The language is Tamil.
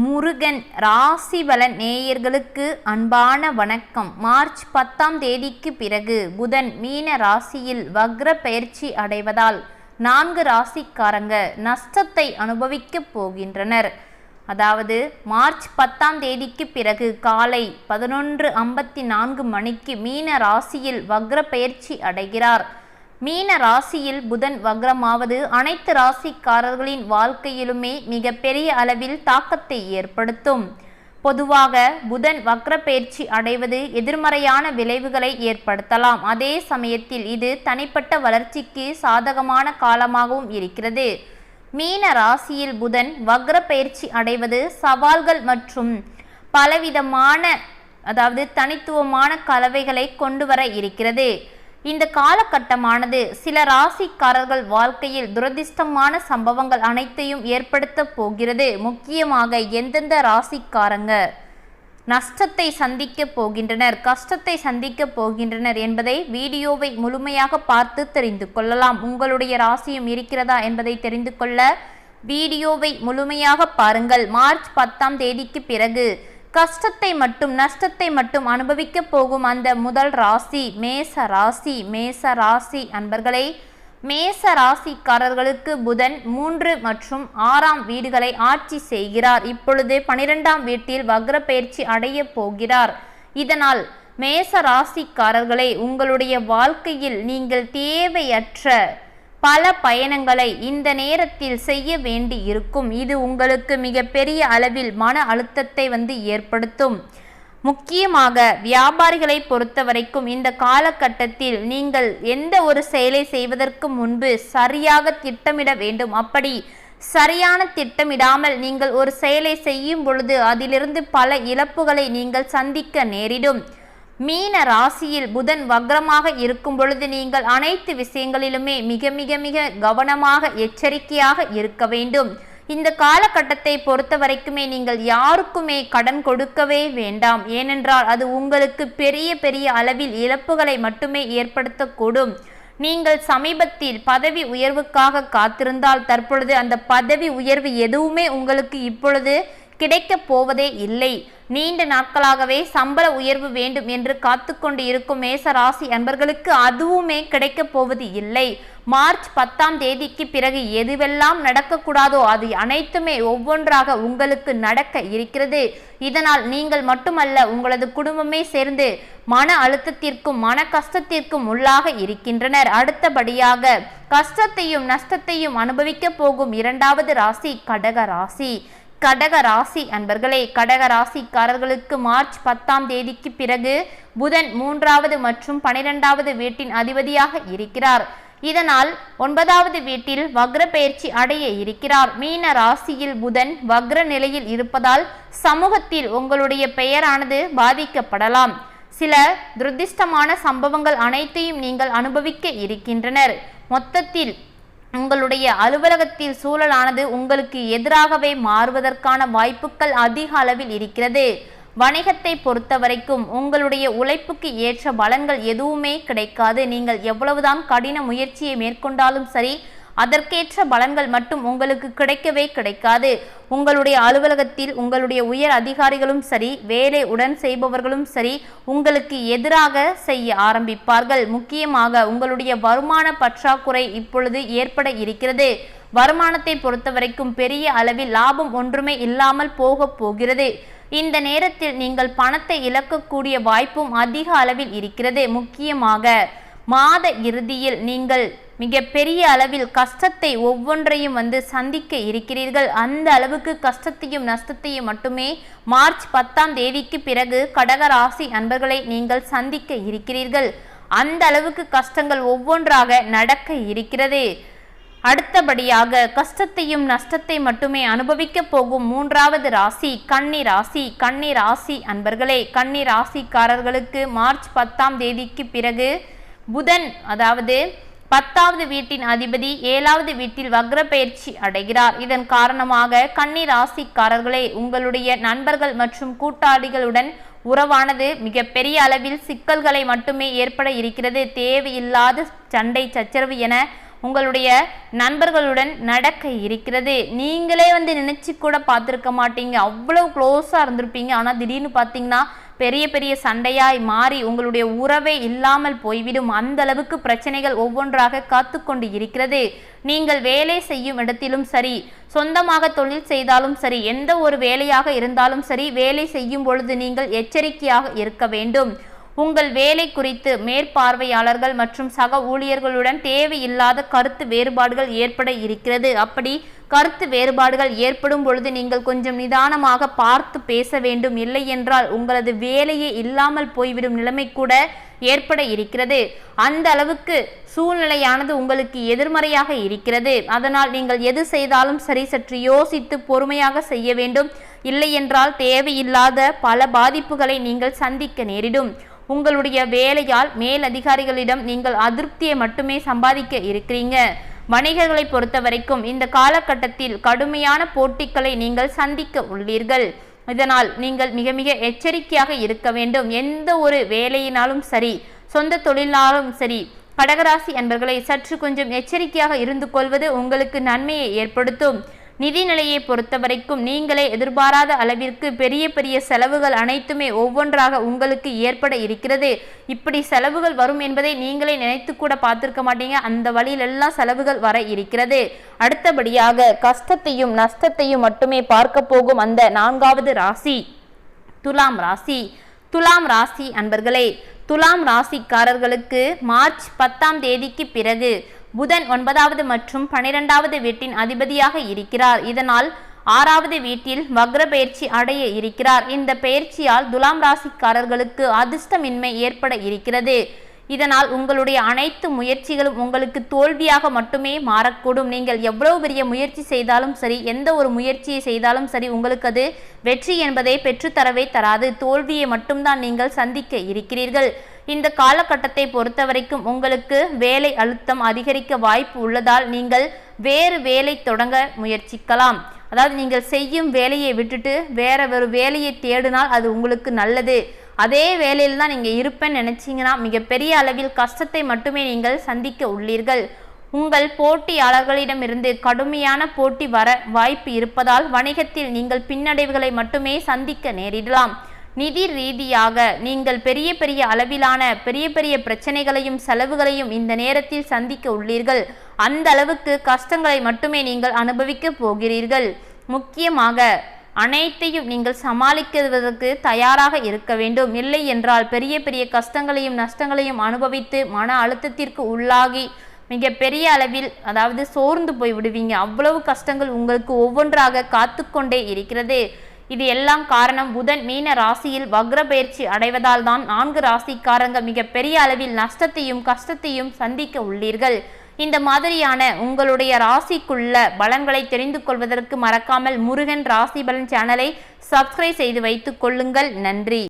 முருகன் ராசி பலன் நேயர்களுக்கு அன்பான வணக்கம். மார்ச் பத்தாம் தேதிக்கு பிறகு புதன் மீன ராசியில் வக்ர பயிற்சி அடைவதால் நான்கு ராசிக்காரங்க நஷ்டத்தை அனுபவிக்கப் போகின்றனர். அதாவது மார்ச் பத்தாம் தேதிக்கு பிறகு காலை பதினொன்று ஐம்பத்தி நான்கு மணிக்கு மீன ராசியில் வக்ர பயிற்சி அடைகிறார். மீன ராசியில் புதன் வக்ரமாவது. அனைத்து ராசிக்காரர்களின் வாழ்க்கையிலுமே மிக பெரிய அளவில் தாக்கத்தை ஏற்படுத்தும். பொதுவாக புதன் வக்ர பயிற்சி அடைவது எதிர்மறையான விளைவுகளை ஏற்படுத்தலாம். அதே சமயத்தில் இது தனிப்பட்ட வளர்ச்சிக்கு சாதகமான காலமாகவும் இருக்கிறது. மீன ராசியில் புதன் வக்ர பயிற்சி அடைவது சவால்கள் மற்றும் பலவிதமான அதாவது தனித்துவமான கலவைகளை கொண்டு வர இருக்கிறது. இந்த காலகட்டமானது சில ராசிக்காரர்கள் வாழ்க்கையில் துரதிர்ஷ்டமான சம்பவங்கள் அனைத்தையும் ஏற்படுத்த போகிறது. முக்கியமாக எந்தெந்த ராசிக்காரங்க? நஷ்டத்தை சந்திக்க போகின்றனர். கஷ்டத்தை சந்திக்க போகின்றனர் என்பதை வீடியோவை முழுமையாக பார்த்து தெரிந்து கொள்ளலாம். உங்களுடைய ராசியும் இருக்கிறதா என்பதை தெரிந்து கொள்ள வீடியோவை முழுமையாக பாருங்கள். மார்ச் பத்தாம் தேதிக்கு பிறகு கஷ்டத்தை மட்டும் நஷ்டத்தை மட்டும் அனுபவிக்க போகும் அந்த முதல் ராசி மேச ராசி மேச ராசி அன்பர்களே மேச ராசிக்காரர்களுக்கு புதன் மூன்று மற்றும் ஆறாம் வீடுகளை ஆட்சி செய்கிறார். இப்பொழுது பனிரெண்டாம் வீட்டில் வக்ர பயிற்சி அடைய போகிறார். இதனால் மேச ராசிக்காரர்களை உங்களுடைய வாழ்க்கையில் நீங்கள் தேவையற்ற பல பயணங்களை இந்த நேரத்தில் செய்ய வேண்டி இருக்கும். இது உங்களுக்கு மிகப்பெரிய அளவில் மன அழுத்தத்தை வந்து ஏற்படுத்தும். முக்கியமாக வியாபாரிகளை பொறுத்த வரைக்கும் இந்த காலகட்டத்தில் நீங்கள் எந்த ஒரு செயலை செய்வதற்கு முன்பு சரியாக திட்டமிட வேண்டும். அப்படி சரியான திட்டமிடாமல் நீங்கள் ஒரு செயலை செய்யும் பொழுது அதிலிருந்து பல இழப்புகளை நீங்கள் சந்திக்க நேரிடும். மீன ராசியில் புதன் வக்ரமாக இருக்கும் பொழுது நீங்கள் அனைத்து விஷயங்களிலுமே மிக மிக மிக கவனமாக எச்சரிக்கையாக இருக்க வேண்டும். இந்த காலகட்டத்தை பொறுத்த வரைக்குமே நீங்கள் யாருக்குமே கடன் கொடுக்கவே வேண்டாம். ஏனென்றால் அது உங்களுக்கு பெரிய பெரிய அளவில் இழப்புகளை மட்டுமே ஏற்படுத்தக்கூடும். நீங்கள் சமீபத்தில் பதவி உயர்வுக்காக காத்திருந்தால் தற்பொழுது அந்த பதவி உயர்வு எதுவுமே உங்களுக்கு இப்பொழுது கிடைக்கப் போவதே இல்லை. நீண்ட நாட்களாகவே சம்பள உயர்வு வேண்டும் என்று காத்துக்கொண்டு இருக்கும் மேச ராசி அன்பர்களுக்கு அதுவுமே கிடைக்கப் போவது இல்லை. மார்ச் பத்தாம் தேதிக்கு பிறகு எதுவெல்லாம் நடக்கக்கூடாதோ அது அனைத்துமே ஒவ்வொன்றாக உங்களுக்கு நடக்க இருக்கிறது. இதனால் நீங்கள் மட்டுமல்ல உங்களது குடும்பமே சேர்ந்து மன அழுத்தத்திற்கும் மன கஷ்டத்திற்கும் உள்ளாக இருக்கின்றனர். அடுத்தபடியாக கஷ்டத்தையும் நஷ்டத்தையும் அனுபவிக்க போகும் இரண்டாவது ராசி கடக ராசி. கடக ராசி அன்பர்களே கடக ராசிக்காரர்களுக்கு மார்ச் பத்தாம் தேதிக்கு பிறகு புதன் மூன்றாவது மற்றும் பனிரெண்டாவது வீட்டின் அதிபதியாக இருக்கிறார். இதனால் ஒன்பதாவது வீட்டில் வக்ர பயிற்சி அடைய இருக்கிறார். மீன ராசியில் புதன் வக்ர நிலையில் இருப்பதால் சமூகத்தில் உங்களுடைய பெயரானது பாதிக்கப்படலாம். சில துரதிர்ஷ்டமான சம்பவங்கள் அனைத்தையும் நீங்கள் அனுபவிக்க இருக்கின்றனர். மொத்தத்தில் உங்களுடைய அலுவலகத்தில் சூழலானது உங்களுக்கு எதிராகவே மாறுவதற்கான வாய்ப்புகள் அதிக அளவில் இருக்கிறது. வணிகத்தை பொறுத்த வரைக்கும் உங்களுடைய உழைப்புக்கு ஏற்ற பலன்கள் எதுவுமே கிடைக்காது. நீங்கள் எவ்வளவுதான் கடின முயற்சியை மேற்கொண்டாலும் சரி அதற்கேற்ற பலன்கள் மட்டும் உங்களுக்கு கிடைக்கவே கிடைக்காது. உங்களுடைய அலுவலகத்தில் உங்களுடைய உயர் அதிகாரிகளும் சரி வேலை உடன் செய்பவர்களும் சரி உங்களுக்கு எதிராக செய்ய ஆரம்பிப்பார்கள். முக்கியமாக உங்களுடைய வருமான பற்றாக்குறை இப்பொழுது ஏற்பட இருக்கிறது. வருமானத்தை பொறுத்த வரைக்கும் பெரிய அளவில் லாபம் ஒன்றுமே இல்லாமல் போக போகிறது. இந்த நேரத்தில் நீங்கள் பணத்தை இழக்கக்கூடிய வாய்ப்பும் அதிக அளவில் இருக்கிறது. முக்கியமாக மாத இறுதியில் நீங்கள் மிக பெரிய அளவில் கஷ்டத்தை ஒவ்வொன்றையும் வந்து சந்திக்க இருக்கிறீர்கள். அந்த அளவுக்கு கஷ்டத்தையும் நஷ்டத்தையும் மட்டுமே மார்ச் பத்தாம் தேதிக்கு பிறகு கடக ராசி அன்பர்களை நீங்கள் சந்திக்க இருக்கிறீர்கள். அந்த அளவுக்கு கஷ்டங்கள் ஒவ்வொன்றாக நடக்க இருக்கிறது. அடுத்தபடியாக கஷ்டத்தையும் நஷ்டத்தை மட்டுமே அனுபவிக்க போகும் மூன்றாவது ராசி கன்னி ராசி கன்னி ராசி அன்பர்களே கன்னி ராசிக்காரர்களுக்கு மார்ச் பத்தாம் தேதிக்கு பிறகு புதன் அதாவது பத்தாவது வீட்டின் அதிபதி ஏழாவது வீட்டில் வக்ர பயிற்சி அடைகிறார். இதன் காரணமாக கன்னி ராசிக்காரர்களே உங்களுடைய நண்பர்கள் மற்றும் கூட்டாளிகளுடன் உறவானது மிகப்பெரிய அளவில் சிக்கல்களை மட்டுமே ஏற்பட இருக்கிறது. தேவையில்லாத சண்டை சச்சரவு என உங்களுடைய நண்பர்களுடன் நடக்க இருக்கிறது. நீங்களே வந்து நினைச்சு கூட பார்த்துருக்க மாட்டீங்க. அவ்வளோ க்ளோஸாக இருந்திருப்பீங்க. ஆனால் திடீர்னு பார்த்தீங்கன்னா பெரிய பெரிய சண்டையாய் மாறி உங்களுடைய உறவே இல்லாமல் போய்விடும். அந்த அளவுக்கு பிரச்சனைகள் ஒவ்வொன்றாக காத்து கொண்டு இருக்கிறது. நீங்கள் வேலை செய்யும் இடத்திலும் சரி சொந்தமாக தொழில் செய்தாலும் சரி எந்த ஒரு வேலையாக இருந்தாலும் சரி வேலை செய்யும் பொழுது நீங்கள் எச்சரிக்கையாக இருக்க வேண்டும். உங்கள் வேலை குறித்து மேற்பார்வையாளர்கள் மற்றும் சக ஊழியர்களுடன் தேவையில்லாத கருத்து வேறுபாடுகள் ஏற்பட இருக்கிறது. அப்படி கருத்து வேறுபாடுகள் ஏற்படும் பொழுது நீங்கள் கொஞ்சம் நிதானமாக பார்த்து பேச வேண்டும். இல்லை என்றால் உங்களது வேலையே இல்லாமல் போய்விடும் நிலைமை கூட ஏற்பட இருக்கிறது. அந்த அளவுக்கு சூழ்நிலையானது உங்களுக்கு எதிர்மறையாக இருக்கிறது. அதனால் நீங்கள் எது செய்தாலும் சரி சற்று யோசித்து பொறுமையாக செய்ய வேண்டும். இல்லை என்றால் தேவையில்லாத பல பாதிப்புகளை நீங்கள் சந்திக்க நேரிடும். உங்களுடைய வேலையால் மேல் அதிகாரிகளிடம் நீங்கள் அதிருப்தியை மட்டுமே சம்பாதிக்க இருக்கிறீங்க. வணிகர்களை பொறுத்த வரைக்கும் இந்த காலகட்டத்தில் கடுமையான போட்டிகளை நீங்கள் சந்திக்க உள்ளீர்கள். இதனால் நீங்கள் மிக மிக எச்சரிக்கையாக இருக்க வேண்டும். எந்த ஒரு வேலையினாலும் சரி சொந்த தொழிலாலும் சரி கடகராசி அன்பர்களை சற்று கொஞ்சம் எச்சரிக்கையாக இருந்து கொள்வது உங்களுக்கு நன்மையை ஏற்படுத்தும். நிதிநிலையை பொறுத்தவரைக்கும் நீங்களே எதிர்பாராத அளவிற்கு பெரிய பெரிய செலவுகள் அனைத்துமே ஒவ்வொன்றாக உங்களுக்கு ஏற்பட இருக்கிறது. இப்படி செலவுகள் வரும் என்பதை நீங்களே நினைத்து கூட பார்த்திருக்க மாட்டீங்க. அந்த வழியிலெல்லாம் செலவுகள் வர இருக்கிறது. அடுத்தபடியாக கஷ்டத்தையும் நஷ்டத்தையும் மட்டுமே பார்க்க போகும் அந்த நான்காவது ராசி. துலாம் ராசி. துலாம் ராசி அன்பர்களே துலாம் ராசிக்காரர்களுக்கு மார்ச் பத்தாம் தேதிக்கு பிறகு புதன் ஒன்பதாவது மற்றும் பனிரெண்டாவது வீட்டின் அதிபதியாக இருக்கிறார். இதனால் ஆறாவது வீட்டில் வக்ர பயிற்சி அடைய இருக்கிறார். இந்த பயிற்சியால் துலாம் ராசிக்காரர்களுக்கு அதிர்ஷ்டமின்மை ஏற்பட இருக்கிறது. இதனால் உங்களுடைய அனைத்து முயற்சிகளும் உங்களுக்கு தோல்வியாக மட்டுமே மாறக்கூடும். நீங்கள் எவ்வளவு பெரிய முயற்சி செய்தாலும் சரி எந்த ஒரு முயற்சியை செய்தாலும் சரி உங்களுக்கு அது வெற்றி என்பதை பெற்றுத்தரவே தராது. தோல்வியை மட்டும்தான் நீங்கள் சந்திக்க இருக்கிறீர்கள். இந்த காலகட்டத்தை பொறுத்தவரைக்கும் உங்களுக்கு வேலை அழுத்தம் அதிகரிக்க வாய்ப்பு உள்ளதால் நீங்கள் வேறு வேலை தொடங்க முயற்சிக்கலாம். அதாவது நீங்கள் செய்யும் வேலையை விட்டுட்டு வேற ஒரு வேலையை தேடினால் அது உங்களுக்கு நல்லது. அதே வேலையில் தான் நீங்கள் இருப்பேன்னு நினச்சிங்கன்னா மிகப்பெரிய அளவில் கஷ்டத்தை மட்டுமே நீங்கள் சந்திக்க உள்ளீர்கள். உங்கள் போட்டியாளர்களிடமிருந்து கடுமையான போட்டி வர வாய்ப்பு இருப்பதால் வணிகத்தில் நீங்கள் பின்னடைவுகளை மட்டுமே சந்திக்க நேரிடலாம். நிதி ரீதியாக நீங்கள் பெரிய பெரிய அளவிலான பெரிய பெரிய பிரச்சனைகளையும் செலவுகளையும் இந்த நேரத்தில் சந்திக்க உள்ளீர்கள். அந்த அளவுக்கு கஷ்டங்களை மட்டுமே நீங்கள் அனுபவிக்க போகிறீர்கள். முக்கியமாக அனைத்தையும் நீங்கள் சமாளிக்குவதற்கு தயாராக இருக்க வேண்டும். இல்லை என்றால் பெரிய பெரிய கஷ்டங்களையும் நஷ்டங்களையும் அனுபவித்து மன அழுத்தத்திற்கு உள்ளாகி மிக பெரிய அளவில் அதாவது சோர்ந்து போய் விடுவீங்க அவ்வளவு கஷ்டங்கள் உங்களுக்கு ஒவ்வொன்றாக காத்து கொண்டே இருக்கிறது. இது எல்லாம் காரணம் புதன் மீன ராசியில் வக்ர பயிற்சி அடைவதால் தான் நான்கு ராசிக்காரங்க மிக பெரிய அளவில் நஷ்டத்தையும் கஷ்டத்தையும் சந்திக்க உள்ளீர்கள். இந்த மாதிரியான உங்களுடைய ராசிக்குள்ள பலன்களை தெரிந்து கொள்வதற்கு மறக்காமல் முருகன் ராசி பலன் சேனலை சப்ஸ்கிரைப் செய்து வைத்துக் கொள்ளுங்கள். நன்றி.